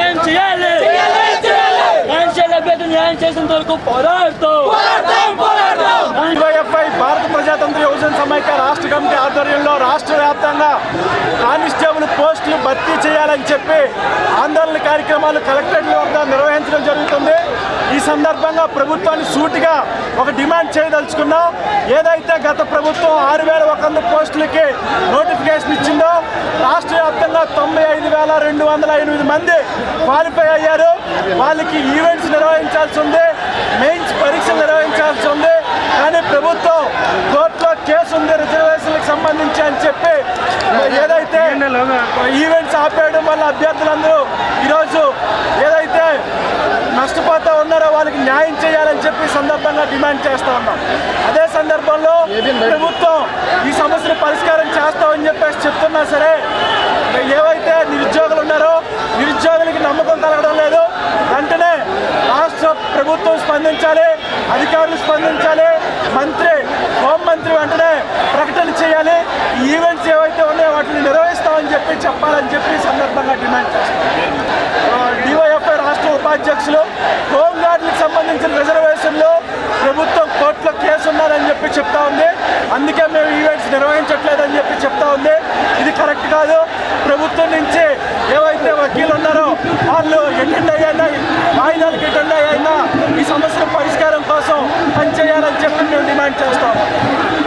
ఏం చేయాలి. న్యాయం చేయలేకపోతే న్యాయం చేసినంత వరకు పోరాడతాం. వైఎఫ్ఐ భారత ప్రజాతంత్ర యోజన సమైక్య రాష్ట్ర కమిటీ ఆధ్వర్యంలో రాష్ట్ర వ్యాప్తంగా కానిస్టేబుల్ పోస్టులు భర్తీ చేయాలని చెప్పి ఆందోళన కార్యక్రమాలు కలెక్టర్ వద్ద నిర్వహించడం జరుగుతుంది. ఈ సందర్భంగా ప్రభుత్వాన్ని సూటిగా ఒక డిమాండ్ చేయదలుచుకున్నాం. ఏదైతే గత ప్రభుత్వం ఆరు వేల ఒక వంద పోస్టులకి నోటిఫికేషన్ ఇచ్చిందో రాష్ట్ర వ్యాప్తంగా తొంభై వేల రెండు వందల ఎనిమిది మంది క్వాలిఫై అయ్యారు. వాళ్ళకి ఈవెంట్స్ నిర్వహించాల్సి ఉంది. మెయిన్స్ పరీక్షలు నిర్వహించాల్సి ఉంది. కానీ ప్రభుత్వం కోర్టులో కేసు ఉంది రిజర్వేషన్లకు సంబంధించి అని చెప్పి ఏదైతే ఈవెంట్స్ ఆపేయడం వల్ల అభ్యర్థులందరూ ఈరోజు ఏదైతే నష్టపోతా ఉన్నారో వాళ్ళకి న్యాయం చేయాలని చెప్పి సందర్భంగా డిమాండ్ చేస్తా ఉన్నాం. అదే సందర్భంలో ప్రభుత్వం ఈ సమస్యను పరిష్కారం చేస్తామని చెప్పేసి చెప్తున్నా సరే స్పందించాలి అధికారులు స్పందించాలి మంత్రి హోంమంత్రి వెంటనే ప్రకటన చేయాలి. ఈవెంట్స్ ఏవైతే ఉన్నాయో వాటిని నిర్వహిస్తామని చెప్పి చెప్పాలని చెప్పి సందర్భంగా డిమాండ్ చేస్తాం డివైఎఫ్ఐ రాష్ట్ర ఉపాధ్యక్షులు హోంగార్డులకు సంబంధించిన రిజర్వేషన్లో ప్రభుత్వం కోర్టులో కేసు ఉన్నారని చెప్పి చెప్తా ఉంది. అందుకే మేము ఈవెంట్స్ నిర్వహించట్లేదని చెప్పి